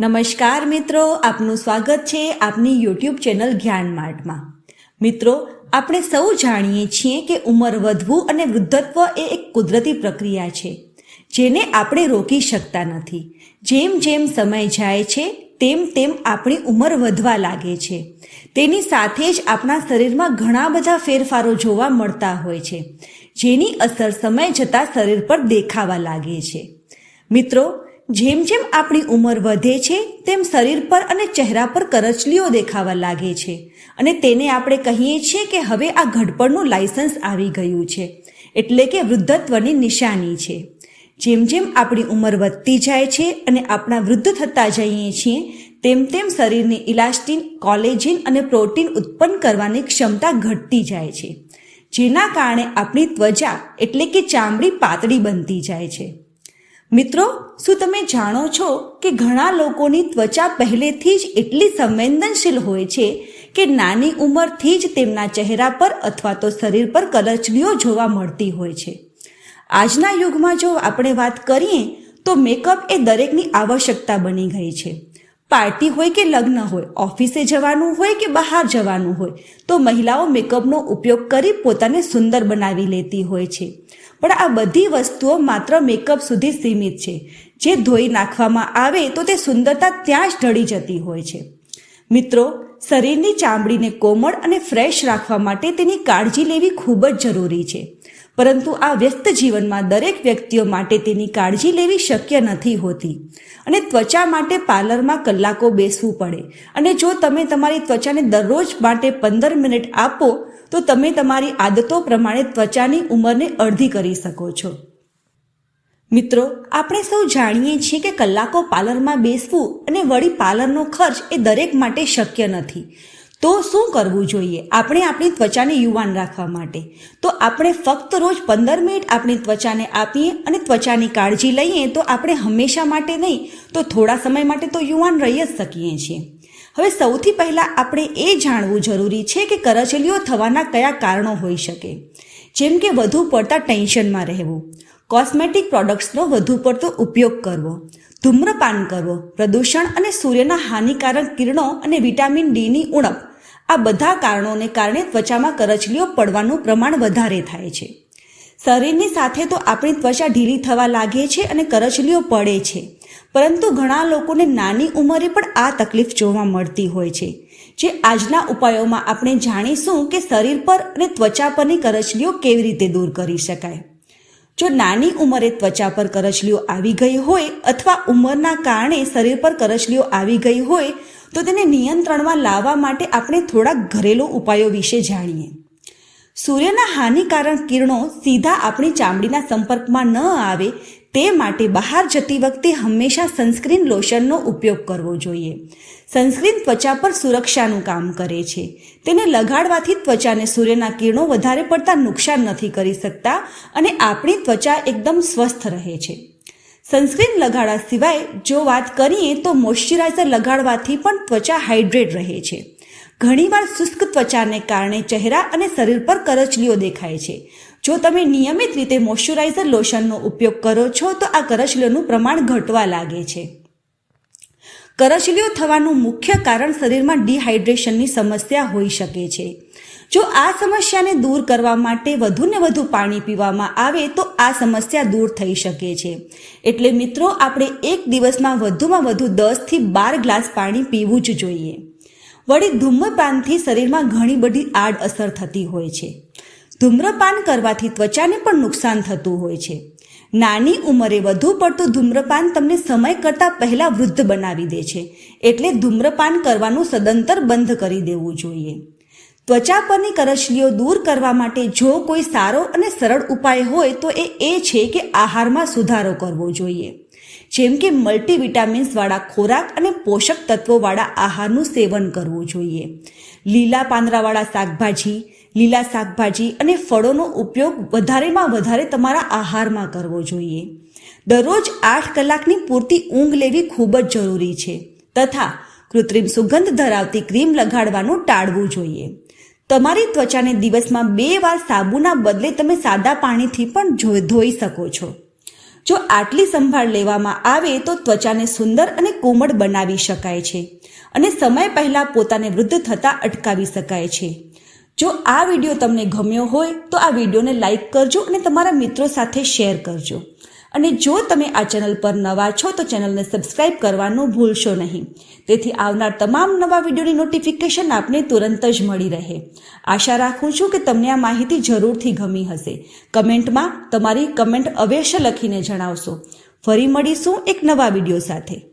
નમસ્કાર મિત્રો, આપનું સ્વાગત છે આપની યુટ્યુબ ચેનલ જ્ઞાન માર્ટમાં. મિત્રો, આપણે સૌ જાણીએ છીએ કે ઉંમર વધવું અને વૃદ્ધત્વ એ એક કુદરતી પ્રક્રિયા છે, જેને આપણે રોકી શકતા નથી. જેમ જેમ સમય જાય છે, તેમ તેમ આપણી ઉંમર વધવા લાગે છે. તેની સાથે જ આપણા શરીરમાં ઘણા બધા ફેરફારો જોવા મળતા હોય છે, જેની અસર સમય જતાં શરીર પર દેખાવા લાગે છે. મિત્રો જેમ જેમ આપણી ઉંમર વધે છે, તેમ શરીર પર અને ચહેરા પર કરચલીઓ દેખાવા લાગે છે. અને તેને આપણે કહીએ છીએ કે હવે આ ઘડપણનું લાયસન્સ આવી ગયું છે. એટલે કે વૃદ્ધત્વની નિશાની છે. જેમ જેમ આપણી ઉંમર વધતી જાય છે અને આપણા વૃદ્ધ થતા જઈએ છીએ, તેમ તેમ શરીરની ઇલાસ્ટિન, કોલેજિન અને પ્રોટીન ઉત્પન્ન કરવાની ક્ષમતા ઘટતી જાય છે. જેના કારણે આપણી ત્વચા એટલે કે ચામડી પાતળી બનતી જાય છે. મિત્રો, શું તમે જાણો છો કે ઘણા લોકોની ત્વચા પહેલેથી જ એટલી સંવેદનશીલ હોય છે કે નાની ઉંમરથી જ તેમના ચહેરા પર અથવા તો શરીર પર કરચલીઓ જોવા મળતી હોય છે? આજના યુગમાં જો આપણે વાત કરીએ, તો મેકઅપ એ દરેકની આવશ્યકતા બની ગઈ છે. પાર્ટી હોય કે લગ્ન હોય, ઓફિસે જવાનું હોય કે બહાર જવાનું હોય, તો મહિલાઓ મેકઅપનો ઉપયોગ કરી પોતાને સુંદર બનાવી લેતી હોય છે. પણ આ બધી વસ્તુઓ માત્ર મેકઅપ સુધી સીમિત છે. જે ધોઈ નાખવામાં આવે તો તે સુંદરતા ત્યાં જ ઢળી જતી હોય છે. મિત્રો, શરીરની ચામડીને કોમળ અને ફ્રેશ રાખવા માટે તેની કાળજી લેવી ખૂબ જ જરૂરી છે. પરંતુ આ વ્યસ્ત જીવનમાં દરેક વ્યક્તિઓ માટે તેની કાળજી લેવી શક્ય નથી હોતી. અને ત્વચા માટે પાર્લરમાં કલાકો બેસવું પડે. અને જો તમે તમારી ત્વચાને દરરોજ માટે પંદર મિનિટ આપો, તો તમે તમારી આદતો પ્રમાણે ત્વચાની ઉંમરને અડધી કરી શકો છો. મિત્રો, આપણે સૌ જાણીએ છીએ કે કલાકો પાર્લરમાં બેસવું અને વળી પાર્લરનો ખર્ચ એ દરેક માટે શક્ય નથી. તો શું કરવું જોઈએ? આપણે આપણી ત્વચાને યુવાન રાખવા માટે. તો આપણે ફક્ત રોજ પંદર મિનિટ આપણી ત્વચાને આપીએ અને ત્વચાની કાળજી લઈએ તો આપણે હંમેશા માટે નહીં, તો થોડા સમય માટે તો યુવાન રહી જ શકીએ છીએ. હવે સૌથી પહેલાં આપણે એ જાણવું જરૂરી છે કે કરચલીઓ થવાના કયા કારણો હોઈ શકે. જેમ કે વધુ પડતા ટેન્શનમાં રહેવું. કોસ્મેટિક પ્રોડક્ટ્સનો વધુ પડતો ઉપયોગ કરવો. ધૂમ્રપાન કરવો. પ્રદૂષણ અને સૂર્યના હાનિકારક કિરણો અને વિટામિન ડીની ઉણપ. આ બધા કારણોને કારણે ત્વચામાં કરચલીઓ પડવાનું પ્રમાણ વધારે થાય છે. શરીરની સાથે તો આપણી ત્વચા ઢીલી થવા લાગે છે અને કરચલીઓ પડે છે. પરંતુ ઘણા લોકોને નાની ઉંમરે પણ આ તકલીફ જોવા મળતી હોય છે. જે આજના ઉપાયોમાં આપણે જાણીશું કે શરીર પર અને ત્વચા પરની કરચલીઓ કેવી રીતે દૂર કરી શકાય. જો નાની ઉંમરે ત્વચા પર કરચલીઓ આવી ગઈ હોય અથવા ઉંમરના કારણે શરીર પર કરચલીઓ આવી ગઈ હોય તો તેને નિયંત્રણમાં લાવવા માટે આપણે થોડાક ઘરેલું ઉપાયો વિશે જાણીએ. સૂર્યના હાનિકારક કિરણો સીધા આપણી ચામડીના સંપર્કમાં ન આવે તે માટે બહાર જતી વખતે હંમેશા સનસ્ક્રીન લોશનનો ઉપયોગ કરવો જોઈએ. સનસ્ક્રીન ત્વચા પર સુરક્ષાનું કામ કરે છે. તેને લગાડવાથી ત્વચાને સૂર્યના કિરણો વધારે પડતા નુકસાન નથી કરી શકતા અને આપણી ત્વચા એકદમ સ્વસ્થ રહે છે. સનસ્ક્રીન લગાડવા સિવાય જો વાત કરીએ તો મોઇશ્ચરાઇઝર લગાડવાથી પણ ત્વચા હાઇડ્રેટ રહે છે. ઘણીવાર શુષ્ક ત્વચાને કારણે ચહેરા અને શરીર પર કરચલીઓ દેખાય છે. જો તમે નિયમિત રીતે મોઇશ્ચરાઇઝર લોશનનો ઉપયોગ કરો છો તો આ કરચલીઓનું પ્રમાણ ઘટવા લાગે છે. કરચલીઓ થવાનું મુખ્ય કારણ શરીરમાં ડિહાઇડ્રેશનની સમસ્યા હોઈ શકે છે. જો આ સમસ્યાને દૂર કરવા માટે વધુને વધુ પાણી પીવામાં આવે તો આ સમસ્યા દૂર થઈ શકે છે. એટલે મિત્રો, આપણે એક દિવસમાં વધુમાં વધુ દસથી બાર ગ્લાસ પાણી પીવું જ જોઈએ. વળી ધૂમ્રપાનથી શરીરમાં ઘણી બધી આડઅસર થતી હોય છે. ધૂમ્રપાન કરવાથી ત્વચાને પણ નુકસાન થતું હોય છે. નાની ઉંમરે વધુ પડતું ધૂમ્રપાન તમને સમય કરતાં પહેલાં વૃદ્ધ બનાવી દે છે. એટલે ધૂમ્રપાન કરવાનું સદંતર બંધ કરી દેવું જોઈએ. ત્વચા પરની કરચલીઓ દૂર કરવા માટે જો કોઈ સારો અને સરળ ઉપાય હોય તો એ એ છે કે આહારમાં સુધારો કરવો જોઈએ. જેમ કે મલ્ટીવિટામિન્સવાળા ખોરાક અને પોષક તત્વોવાળા આહારનું સેવન કરવું જોઈએ. લીલા પાંદડાવાળા શાકભાજી લીલા શાકભાજી અને ફળોનો ઉપયોગ વધારેમાં વધારે તમારા આહારમાં કરવો જોઈએ. દરરોજ આઠ કલાકની પૂરતી ઊંઘ લેવી ખૂબ જ જરૂરી છે તથા કૃત્રિમ સુગંધ ધરાવતી ક્રીમ લગાડવાનું ટાળવું જોઈએ. તમારી ત્વચાને દિવસમાં બે વાર સાબુના બદલે તમે સાદા પાણીથી પણ ધોઈ શકો છો. જો આટલી સંભાળ લેવામાં આવે તો ત્વચાને સુંદર અને કોમળ બનાવી શકાય છે અને સમય પહેલાં પોતાને વૃદ્ધ થતાં અટકાવી શકાય છે. જો આ વીડિયો તમને ગમ્યો હોય, તો આ વિડીયોને લાઇક કરજો અને તમારા મિત્રો સાથે શેર કરજો. અને જો તમે આ ચેનલ પર નવા છો, તો ચેનલને સબસ્ક્રાઇબ કરવાનું ભૂલશો નહીં. તેથી આવનાર તમામ નવા વિડીયોની નોટિફિકેશન આપને તુરંત જ મળી રહે. આશા રાખું છું કે તમને આ માહિતી જરૂરથી ગમી હશે. કમેન્ટમાં તમારી કમેન્ટ અવશ્ય લખીને જણાવશો. ફરી મળીશું એક નવા વીડિયો સાથે.